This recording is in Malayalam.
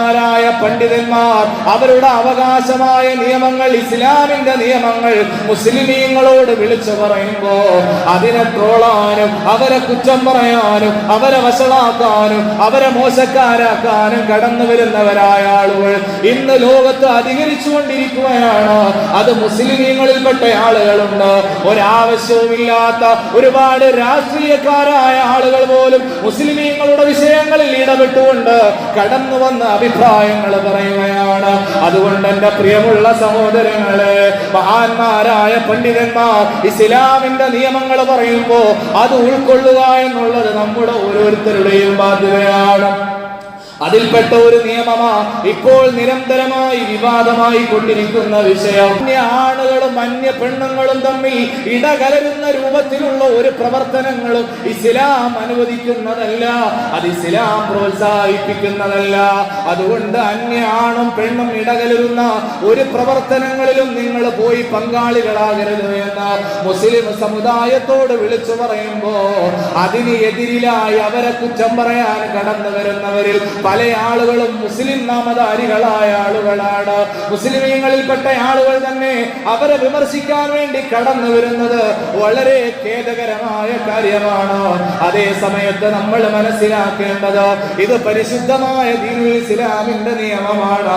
മഹാന്മാരായ പണ്ഡിതന്മാർ അവരുടെ അവകാശമായ നിയമങ്ങൾ ഇസ്ലാമിന്റെ നിയമങ്ങൾ മുസ്ലിമീങ്ങളോട് വിളിച്ചു പറയുമ്പോ അതിനെ ട്രോളാനും അവരെ കുറ്റം പറയാനും അവരെ വഷളാക്കാനും അവരെ മോശക്കാരാക്കാനും കടന്നു വരുന്നവരായ ആളുകൾ ഇന്ന് ലോകത്ത് അധികരിച്ചുകൊണ്ടിരിക്കുകയാണ്. അത് മുസ്ലിമീങ്ങളിൽപ്പെട്ട ആളുകളുണ്ട്. ഒരാവശ്യവുമില്ലാത്ത ഒരുപാട് രാഷ്ട്രീയക്കാരായ ആളുകൾ പോലും മുസ്ലിമീങ്ങളുടെ വിഷയങ്ങളിൽ ഇടപെട്ടുകൊണ്ട് കടന്നു വന്ന അഭിപ്രായങ്ങൾ പറയുകയാണ്. അതുകൊണ്ട് എന്റെ പ്രിയമുള്ള സഹോദരങ്ങളെ മഹാന്മാരായ പണ്ഡിതന്മാർ ഇസ്ലാമിന്റെ നിയമങ്ങൾ പറയുമ്പോ അത് ഉൾക്കൊള്ളുക എന്നുള്ളത് നമ്മുടെ ഓരോരുത്തരുടെയും ബാധ്യതയാണ്. അതിൽപ്പെട്ട ഒരു നിയമമാ ഇപ്പോൾ നിരന്തരമായി വിവാദമായി കൊണ്ടിരിക്കുന്ന വിഷയം. ആണുകളും അന്യ പെണ്ണുങ്ങളും തമ്മിൽ ഇടകലരുന്ന രൂപത്തിലുള്ള ഒരു പ്രവർത്തനങ്ങളും ഇസ്ലാം അനുവദിക്കുന്നതല്ല. അത് ഇസ്ലാം പ്രോത്സാഹിപ്പിക്കുന്നതല്ല. അതുകൊണ്ട് അന്യ ആണും പെണ്ണും ഇടകലരുന്ന ഒരു പ്രവർത്തനങ്ങളിലും നിങ്ങൾ പോയി പങ്കാളികളാകരുത് എന്ന് മുസ്ലിം സമുദായത്തോട് വിളിച്ചു പറയുമ്പോ അതിന് എതിരിലായി അവരെ കുറ്റം പറയാൻ കടന്നു വരുന്നവരിൽ പല ആളുകളും മുസ്ലിം നാമധാരികളായ ആളുകളാണ്. മുസ്ലിമീങ്ങളിൽപ്പെട്ട ആളുകൾ തന്നെ അവരെ വിമർശിക്കാൻ വേണ്ടി കടന്നു വരുന്നത് വളരെ ഖേദകരമായ കാര്യമാണ്. അതേ സമയത്ത് നമ്മൾ മനസ്സിലാക്കേണ്ടത് ഇത് പരിശുദ്ധമായ ദീനുൽ ഇസ്ലാമിന്റെ നിയമമാണ്.